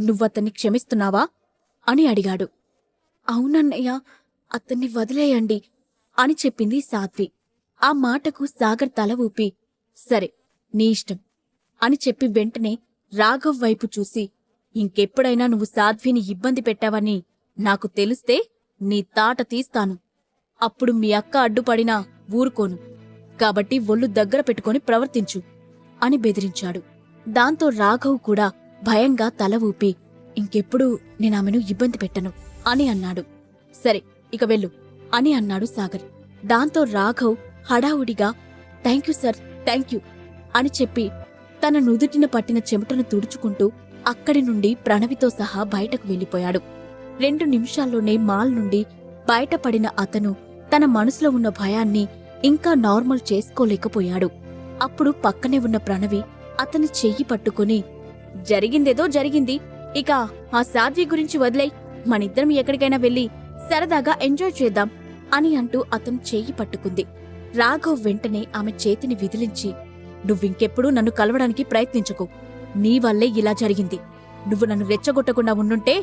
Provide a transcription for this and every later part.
నువ్వతన్ని క్షమిస్తున్నావా? అని అడిగాడు. అవునన్నయ్య అతన్ని వదిలేయండి అని చెప్పింది సాధ్వి ఆ మాటకు సాగర్ తల ఊపి సరే నీ ఇష్టం అని చెప్పి వెంటనే రాఘవ్ వైపు చూసి ఇంకెప్పుడైనా నువ్వు సాధ్విని ఇబ్బంది పెట్టావని నాకు తెలిస్తే నీ తాట తీస్తాను. అప్పుడు మీ అక్క అడ్డుపడినా ఊరుకోను. కాబట్టి ఒళ్ళు దగ్గర పెట్టుకొని ప్రవర్తించు అని బెదిరించాడు. దాంతో రాఘవ్ కూడా భయంగా తల ఊపి ఇంకెప్పుడు నేనామెను ఇబ్బంది పెట్టను అని అన్నాడు. సరే ఇక వెళ్ళు అని అన్నాడు సాగర్. దాంతో రాఘవ్ హడావుడిగా థ్యాంక్యూ సార్ థ్యాంక్యూ అని చెప్పి తన నుదుటిన పట్టిన చెమటను తుడుచుకుంటూ అక్కడి నుండి ప్రణవితో సహా బయటకు వెళ్ళిపోయాడు. రెండు నిమిషాల్లోనే మాల్ నుండి బయటపడిన అతను తన మనసులో ఉన్న భయాన్ని ఇంకా నార్మల్ చేసుకోలేకపోయాడు. అప్పుడు పక్కనే ఉన్న ప్రణవి అతని చెయ్యి పట్టుకుని జరిగిందేదో జరిగింది. ఇక ఆ సాధ్వి గురించి వదిలై మనిద్దరం ఎక్కడికైనా వెళ్ళి సరదాగా ఎంజాయ్ చేద్దాం అని అంటూ అతను చెయ్యి పట్టుకుంది. రాఘవ్ వెంటనే ఆమె చేతిని విదిలించి నువ్వింకెప్పుడూ నన్ను కలవడానికి ప్రయత్నించకు. నీ వల్లే ఇలా జరిగింది. నువ్వు నన్ను రెచ్చగొట్టకుండా ఉండుంటే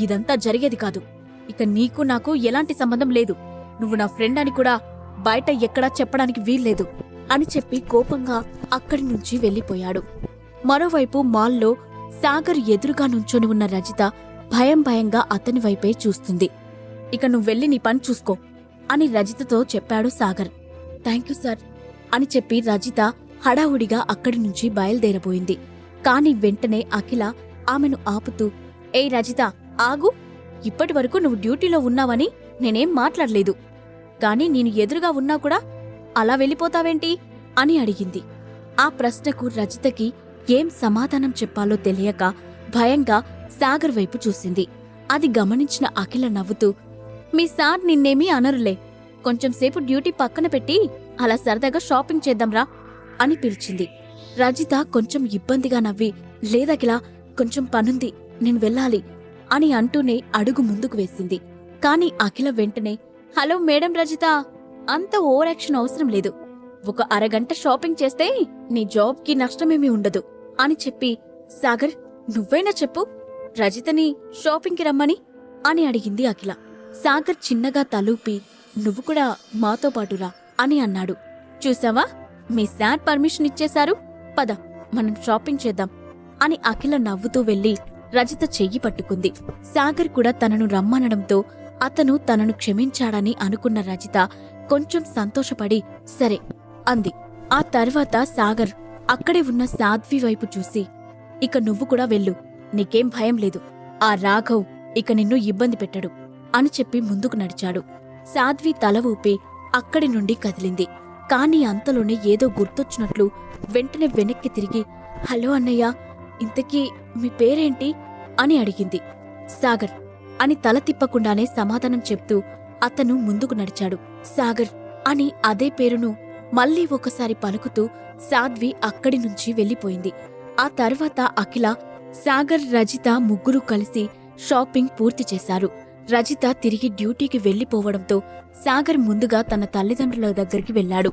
ఇదంతా జరిగేది కాదు. ఇక నీకు నాకు ఎలాంటి సంబంధం లేదు. నువ్వు నా ఫ్రెండ్ అని కూడా బయట ఎక్కడా చెప్పడానికి వీల్లేదు అని చెప్పి కోపంగా అక్కడి నుంచి వెళ్ళిపోయాడు. మరోవైపు మాల్లో సాగర్ ఎదురుగా నుంచొని ఉన్న రజిత భయం భయంగా అతని వైపే చూస్తుంది. ఇక నువ్వెళ్ళి నీ పని చూసుకో అని రజితతో చెప్పాడు సాగర్. థ్యాంక్ యూ సార్ అని చెప్పి రజిత హడావుడిగా అక్కడి నుంచి బయలుదేరబోయింది. కాని వెంటనే అఖిల ఆమెను ఆపుతూ ఏయ్ రజిత ఆగు. ఇప్పటి వరకు నువ్వు డ్యూటీలో ఉన్నావని నేనేం మాట్లాడలేదు. కాని నేను ఎదురుగా ఉన్నా కూడా అలా వెళ్ళిపోతావేంటి? అని అడిగింది. ఆ ప్రశ్నకు రజితకి ఏం సమాధానం చెప్పాలో తెలియక భయంగా సాగర్ వైపు చూసింది. అది గమనించిన అఖిల నవ్వుతూ మీ సార్ నిన్నేమీ అనరులే. కొంచెంసేపు డ్యూటీ పక్కన పెట్టి అలా సరదాగా షాపింగ్ చేద్దాంరా అని పిలిచింది. రజిత కొంచెం ఇబ్బందిగా నవ్వి లేదకిలా కొంచెం పనుంది నేను వెళ్ళాలి అని అంటూనే అడుగు ముందుకు వేసింది. కాని అఖిల వెంటనే హలో మేడం రజిత అంత ఓవర్ యాక్షన్ అవసరం లేదు. ఒక అరగంట షాపింగ్ చేస్తే నీ జాబ్కి నష్టమేమీ ఉండదు అని చెప్పి సాగర్ నువ్వైనా చెప్పు. రజితని షాపింగ్కి రమ్మని అని అడిగింది అఖిల. సాగర్ చిన్నగా తలూపి నువ్వు కూడా మాతో పాటురా అని అన్నాడు. చూసావా? మీ సార్ పర్మిషన్ ఇచ్చేశారు. పద మనం షాపింగ్ చేద్దాం అని అఖిల నవ్వుతూ వెళ్ళి రజిత చెయ్యి పట్టుకుంది. సాగర్ కూడా తనను రమ్మనడంతో అతను తనను క్షమించాడని అనుకున్న రజిత కొంచెం సంతోషపడి సరే అంది. ఆ తర్వాత సాగర్ అక్కడే ఉన్న సాధ్వి వైపు చూసి ఇక నువ్వు కూడా వెళ్ళు. నీకేం భయం లేదు. ఆ రాఘవ్ ఇక నిన్ను ఇబ్బంది పెట్టడు అని చెప్పి ముందుకు నడిచాడు. సాధ్వి తల ఊపి అక్కడి నుండి కదిలింది. కాని అంతలోనే ఏదో గుర్తొచ్చినట్లు వెంటనే వెనక్కి తిరిగి హలో అన్నయ్య ఇంతకీ మీ పేరేంటి? అని అడిగింది. సాగర్ అని తల తిప్పకుండానే సమాధానం చెప్తూ అతను ముందుకు నడిచాడు. సాగర్ అని అదే పేరును మళ్ళీ ఒకసారి పలుకుతూ సాధ్వి అక్కడి నుంచి వెళ్ళిపోయింది. ఆ తర్వాత అఖిల సాగర్ రజిత ముగ్గురు కలిసి షాపింగ్ పూర్తి చేశారు. రజిత తిరిగి డ్యూటీకి వెళ్ళిపోవడంతో సాగర్ ముందుగా తన తల్లిదండ్రుల దగ్గరికి వెళ్ళాడు.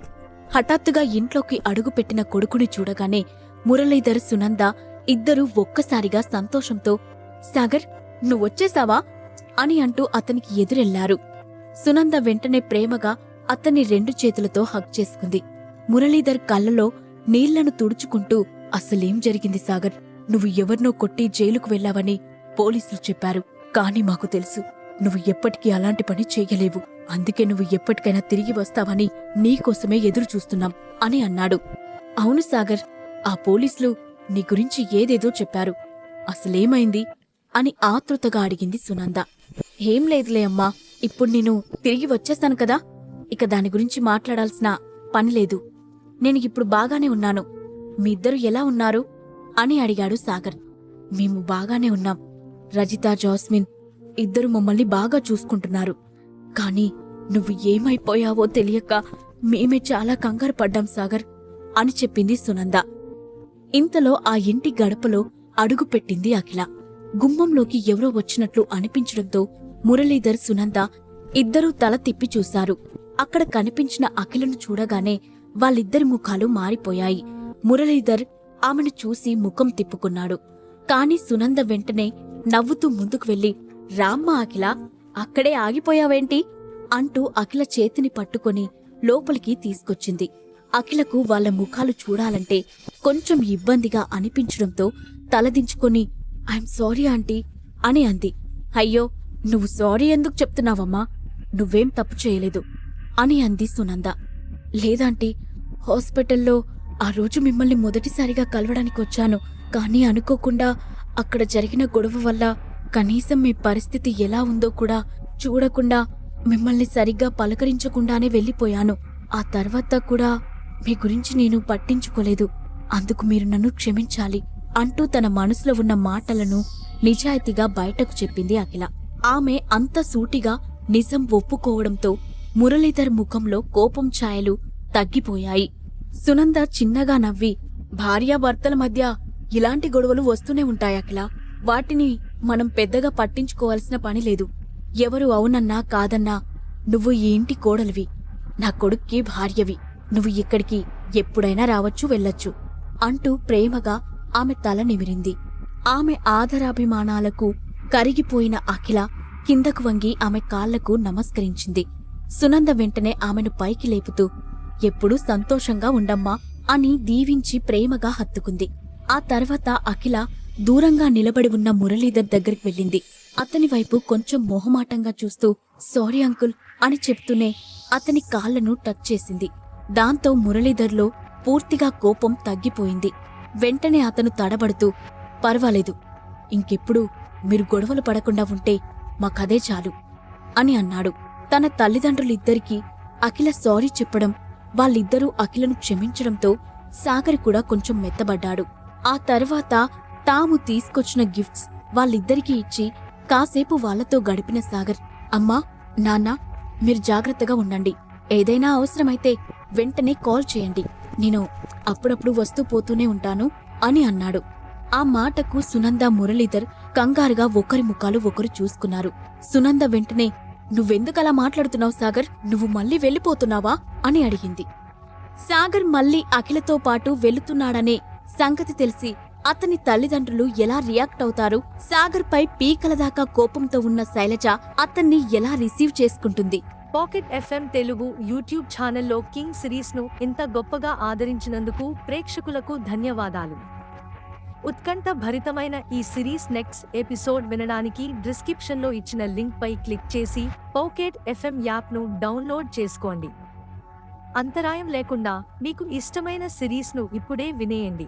హఠాత్తుగా ఇంట్లోకి అడుగుపెట్టిన కొడుకుని చూడగానే మురళీధర్ సునంద ఇద్దరూ ఒక్కసారిగా సంతోషంతో సాగర్ నువ్వొచ్చేసావా? అని అంటూ అతనికి ఎదురెళ్ళారు. సునంద వెంటనే ప్రేమగా అతన్ని రెండు చేతులతో హగ్ చేసుకుంది. మురళీధర్ కళ్ళలో నీళ్ళను తుడుచుకుంటూ అసలేం జరిగింది సాగర్? నువ్వు ఎవరినో కొట్టి జైలుకు వెళ్ళావని పోలీసులు చెప్పారు. కాని మాకు తెలుసు నువ్వు ఎప్పటికీ అలాంటి పని చేయలేవు. అందుకే నువ్వు ఎప్పటికైనా తిరిగి వస్తావని నీకోసమే ఎదురు చూస్తున్నాం అని అన్నాడు. అవును సాగర్ ఆ పోలీసులు నీ గురించి ఏదేదో చెప్పారు. అసలేమైంది? అని ఆతృతగా అడిగింది సునంద. ఏం లేదులే అమ్మా ఇప్పుడు నేను తిరిగి వచ్చేస్తాను కదా? ఇక దాని గురించి మాట్లాడాల్సిన పనిలేదు నేను ఇప్పుడు బాగానే ఉన్నాను. మీ ఇద్దరు ఎలా ఉన్నారు? అని అడిగాడు సాగర్. మేము బాగానే ఉన్నాం. రజిత జాస్మిన్ ఇద్దరు మమ్మల్ని బాగా చూసుకుంటున్నారు. కానీ నువ్వు ఏమైపోయావో తెలియక మేమే చాలా కంగారు పడ్డాం సాగర్ అని చెప్పింది సునంద. ఇంతలో ఆ ఇంటి గడపలో అడుగుపెట్టింది అఖిల. గుమ్మంలోకి ఎవరో వచ్చినట్లు అనిపించడంతో మురళీధర్ సునంద ఇద్దరూ తల తిప్పి చూశారు. అక్కడ కనిపించిన అఖిలను చూడగానే వాళ్ళిద్దరి ముఖాలు మారిపోయాయి. మురళీధర్ ఆమెను చూసి ముఖం తిప్పుకున్నాడు. కాని సునంద వెంటనే నవ్వుతూ ముందుకు వెళ్ళి రామ్మ అఖిల అక్కడే ఆగిపోయావేంటి? అంటూ అఖిల చేతిని పట్టుకొని లోపలికి తీసుకొచ్చింది. అఖిలకు వాళ్ళ ముఖాలు చూడాలంటే కొంచెం ఇబ్బందిగా అనిపించడంతో తలదించుకొని ఐఎమ్ సారీ ఆంటీ అని అంది. అయ్యో నువ్వు సారీ ఎందుకు చెప్తున్నావమ్మా? నువ్వేం తప్పు చేయలేదు. అని అంది సునంద. లేదంటే హాస్పిటల్లో ఆ రోజు మిమ్మల్ని మొదటిసారిగా కలవడానికి వచ్చాను కానీ అనుకోకుండా అక్కడ జరిగిన గొడవ వల్ల కనీసం మీ పరిస్థితి ఎలా ఉందో కూడా చూడకుండా మిమ్మల్ని సరిగ్గా పలకరించకుండానే వెళ్ళిపోయాను. ఆ తర్వాత కూడా మీ గురించి నేను పట్టించుకోలేదు. అందుకు మీరు నన్ను క్షమించాలి అంటూ తన మనసులో ఉన్న మాటలను నిజాయితీగా బయటకు చెప్పింది అఖిల. ఆమె అంత సూటిగా నిజం ఒప్పుకోవడంతో మురళీధర్ ముఖంలో కోపం ఛాయలు తగ్గిపోయాయి. సునంద చిన్నగా నవ్వి భార్యాభర్తల మధ్య ఇలాంటి గొడవలు వస్తూనే ఉంటాయి అఖిల. వాటిని మనం పెద్దగా పట్టించుకోవాల్సిన పని లేదు. ఎవరు అవునన్నా కాదన్నా నువ్వు ఈ ఇంటి కోడలివి. నా కొడుక్కి భార్యవి. నువ్వు ఇక్కడికి ఎప్పుడైనా రావచ్చు వెళ్ళొచ్చు అంటూ ప్రేమగా ఆమె తల నిమిరింది. ఆమె ఆదరాభిమానాలకు కరిగిపోయిన అఖిల కిందకు వంగి ఆమె కాళ్ళకు నమస్కరించింది. సునంద వెంటనే ఆమెను పైకి లేపుతూ ఎప్పుడూ సంతోషంగా ఉండమ్మా అని దీవించి ప్రేమగా హత్తుకుంది. ఆ తర్వాత అఖిల దూరంగా నిలబడి ఉన్న మురళీధర్ దగ్గరికి వెళ్ళింది. అతని వైపు కొంచెం మొహమాటంగా చూస్తూ సారీ అంకుల్ అని చెప్తూనే అతని కాళ్ళను టచ్ చేసింది. దాంతో మురళీధర్లో పూర్తిగా కోపం తగ్గిపోయింది. వెంటనే అతను తడబడుతూ పర్వాలేదు ఇంకెప్పుడు మీరు గొడవలు పడకుండా ఉంటే మాకదే చాలు అని అన్నాడు. తన తల్లిదండ్రులిద్దరికీ అఖిల సారీ చెప్పడం వాళ్ళిద్దరూ అఖిలను క్షమించడంతో సాగర్ కూడా కొంచెం మెత్తబడ్డాడు. ఆ తర్వాత తాము తీసుకొచ్చిన గిఫ్ట్స్ వాళ్ళిద్దరికీ ఇచ్చి కాసేపు వాళ్ళతో గడిపిన సాగర్ అమ్మా నాన్న మీరు జాగ్రత్తగా ఉండండి. ఏదైనా అవసరమైతే వెంటనే కాల్ చేయండి. నేను అప్పుడప్పుడు వస్తూ పోతూనే ఉంటాను అని అన్నాడు. ఆ మాటకు సునంద మురళీధర్ కంగారుగా ఒకరి ముఖాలు ఒకరు చూసుకున్నారు. సునంద వెంటనే నువ్వెందుకలా మాట్లాడుతున్నావు సాగర్? నువ్వు మళ్ళీ వెళ్ళిపోతున్నావా? అని అడిగింది. సాగర్ మళ్ళీ అఖిలతో పాటు వెళుతున్నాడనే సంగతి తెలిసి అతని తల్లిదండ్రులు ఎలా రియాక్ట్ అవుతారు? సాగర్ పై పీకల దాకా కోపంతో ఉన్న శైలజ అతన్ని ఎలా రిసీవ్ చేసుకుంటుంది? పాకెట్ ఎఫ్ఎం తెలుగు యూట్యూబ్ ఛానల్లో కింగ్ సిరీస్ను ఇంత గొప్పగా ఆదరించినందుకు ప్రేక్షకులకు ధన్యవాదాలు. ఉత్కంఠ భరితమైన ఈ సిరీస్ నెక్స్ట్ ఎపిసోడ్ వినడానికి డిస్క్రిప్షన్లో ఇచ్చిన లింక్ పై క్లిక్ చేసి పౌకెట్ ఎఫ్ఎం యాప్ను డౌన్లోడ్ చేసుకోండి. అంతరాయం లేకుండా మీకు ఇష్టమైన సిరీస్ను ఇప్పుడే వినేయండి.